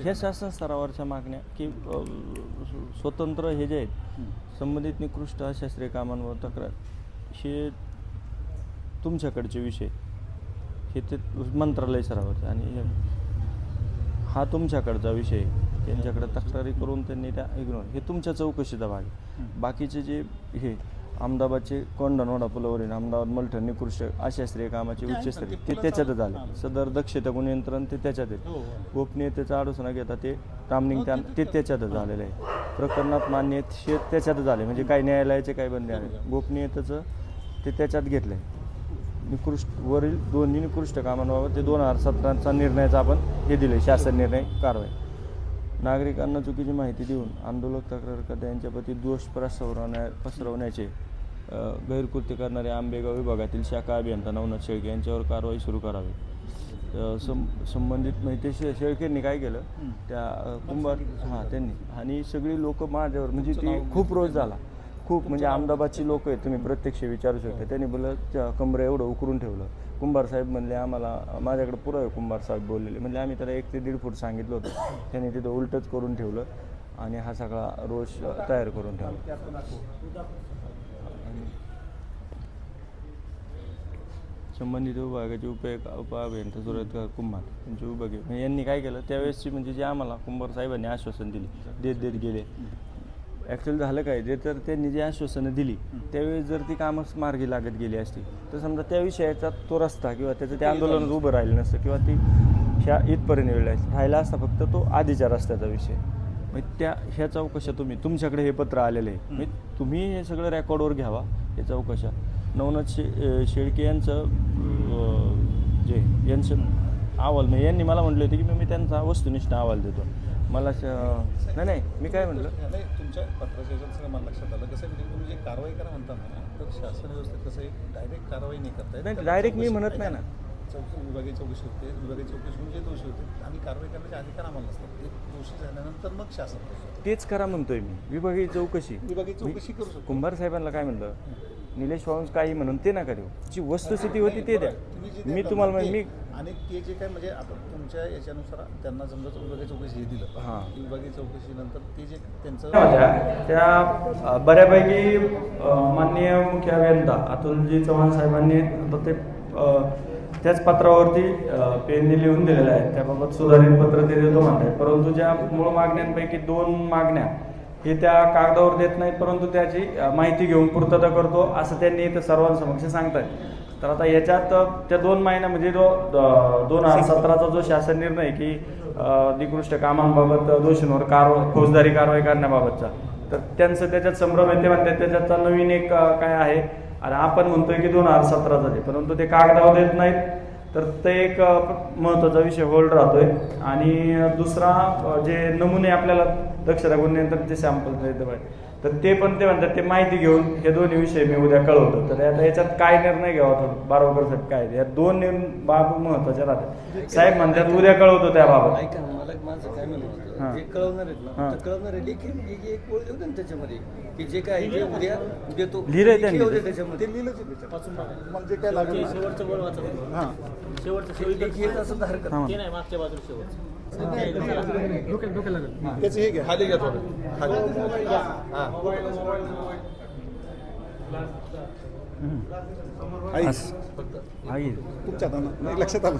ह्या शासन स्तरावरच्या मागण्या की स्वतंत्र हे जे आहेत संबंधित निकृष्ट अशास्त्रीय कामांवर तक्रार हे तुमच्याकडचे विषय हे ते मंत्रालय स्तरावरचे आणि हे- हा तुमच्याकडचा विषय. त्यांच्याकडे तक्रारी करून त्यांनी त्या इग्नोर हे तुमच्या चौकशीचा भाग आहे. बाकीचे जे हे अहमदाबादचे कोंढणवडा पुलावरील अहमदाबाद मलठण निकृष्ट अशास्त्रीय कामाचे उच्चस्तरीय ते त्याच्यातच आले सदर दक्षता गुणनियंत्रण ते त्याच्यात आहे. गोपनीयतेचा आडोसना घेता ते रामनिंग त्या ते त्याच्यातच आलेलं आहे. प्रकरणात मान्य हे त्याच्यातच आले म्हणजे काही न्यायालयाचे काही बंदी आले गोपनीयतेचं ते त्याच्यात घेतलं आहे निकृष्ट वरील दोन्ही निकृष्ट कामांबाबत ते दोन हजार सतराचा निर्णयाचा आपण हे दिले शासन निर्णय कारवाई. नागरिकांना चुकीची माहिती देऊन आंदोलक तक्रारकर्ते यांच्याप्रती दोष पसरवण्या पसरवण्याचे गैरकृत्य करणारे आंबेगाव विभागातील शाखा अभियंता नवनाथ शेळके यांच्यावर कारवाई सुरू करावी. सं संबंधित माहिती शे शेळकेंनी काय केलं? त्या कुंभार हां त्यांनी. आणि सगळी लोक माझ्यावर म्हणजे ती खूप रोज झाला. खूप म्हणजे अहमदाबादची लोक आहेत तुम्ही प्रत्यक्ष विचारू शकता. त्यांनी बोललं कमरे एवढं उकरून ठेवलं. कुंभार साहेब म्हणले आम्हाला माझ्याकडे पुरं आहे कुंभार साहेब बोललेले. म्हणजे आम्ही त्याला एक ते दीड फूट सांगितलं होतं. त्यांनी तिथं उलटच करून ठेवलं आणि हा सगळा रोष तयार करून ठेवला. संबंधित विभागाचे उप उपअभियंता सुरत कुंभार यांचे म्हणजे यांनी काय केलं? त्यावेळेसची म्हणजे जे आम्हाला कुंभार साहेबांनी आश्वासन दिले देत देत गेले. ॲक्च्युअली झालं काय जे तर त्यांनी जी आश्वासनं दिली त्यावेळेस जर ती कामच मार्गी लागत गेली असती तर समजा त्या विषयाचा तो रस्ता किंवा त्याचं ते आंदोलन उभं राहिलं नसतं किंवा ती ह्या इथपर्यंत वेळ राहिला असता. फक्त तो आधीच्या रस्त्याचा विषय. मग त्या ह्या चौकशा तुम्ही तुमच्याकडे हे पत्र आलेलं आहे. म्हणजे तुम्ही हे सगळं रेकॉर्डवर घ्यावा हे चौकशा. नवनाथ शे शेळके यांचं जे यांचं अहवाल म्हणजे यांनी मला म्हटलं होतं की मी त्यांचा वस्तुनिष्ठ अहवाल देतो. मला नाही नाही मी काय म्हटलं नाही तुमच्या पत्राच्या याच्यात सगळं मला लक्षात आलं. कसं म्हणजे तुम्ही जे कारवाई करा म्हणता ना तर शासन व्यवस्थेत कसं डायरेक्ट कारवाई नाही करता. नाही, direct मी म्हणत नाही ना. चौकशी विभागीय चौकशी होते विभागीय चौकशी होऊन जे दोषी होते. आणि कारवाई करण्याचे अधिकार आम्हाला नसतात. ते दोषी झाल्यानंतर मग शासन. तेच करा म्हणतोय मी. विभागीय चौकशी. विभागीय चौकशी करू शकतो. कुंभार साहेबांना काय म्हणलं? निलेश वाऊंस काही म्हणून ते नका देऊ. जी वस्तुस्थिती होती ते द्या. मी तुम्हाला ना मी आणि ते जे काय म्हणजे आता तुमच्या याच्यानुसार त्यांना समजा विभागीय चौकशी हे दिलं. हां. विभागीय चौकशीनंतर ते जे त्यांचं त्या बऱ्यापैकी माननीय मुख्य अभियंता अतुलजी चव्हाण साहेबांनी आता ते त्याच पत्रावरती पेनने लिहून दिलेलं आहे. त्याबाबत सुधारित पत्र ते देतो म्हणतात परंतु ज्या मूळ मागण्यांपैकी दोन मागण्या हे त्या कागदावर देत नाहीत परंतु त्याची माहिती घेऊन पूर्तता करतो असं त्यांनी इथं सर्वांसमक्ष सांगतायत. तर आता याच्यात त्या दोन महिन्या म्हणजे जो दोन हजार सतराचा जो शासन निर्णय की निकृष्ट कामांबाबत दोषींवर कारवा फौजदारी कारवाई करण्याबाबतचा तर त्यांचं त्याच्यात संभ्रम येते म्हणते म्हणतात त्याच्यातचा नवीन एक काय आहे आणि आपण म्हणतोय की दोन हजार सतराचा आहे परंतु ते कागदावर देत नाहीत तर ते एक महत्त्वाचा विषय होल्ड राहतोय. आणि दुसरा जे नमुने आपल्याला दक्षता ते सॅम्पल पाहिजे तर ते पण ते म्हणतात ते माहिती घेऊन हे दोन्ही विषय मी उद्या कळवतो. तर आता याच्यात काय निर्णय घ्यावा थोडं बारोबर साहेब काय? या दोन बाब महत्त्वाचे राहतात. साहेब म्हणतात उद्या कळवतो त्याबाबत. हां. जे कळवणार आहेत ना हां. तर कळवणार आहे लेखी एक एक ओळ देऊ ना त्याच्यामध्ये की जे काय आहे ते उद्या देतो लिहिलंय त्यांनी. लेखी दे. त्याच्यामध्ये. ते लिहिलंच आहे त्याच्यात. तुम्हाला जे काय लागेल ना. शेवटचं बोल वाचा हां. शेवटचं ते लेखी येत असेल तर हरकत हां. ते नाही मागच्या बाजूला शेवटचं. त्याचं हे घ्या. खाली घ्या थोडं. खाली. हां. आई. तुमच्या हातानं नाही लक्षात आलं.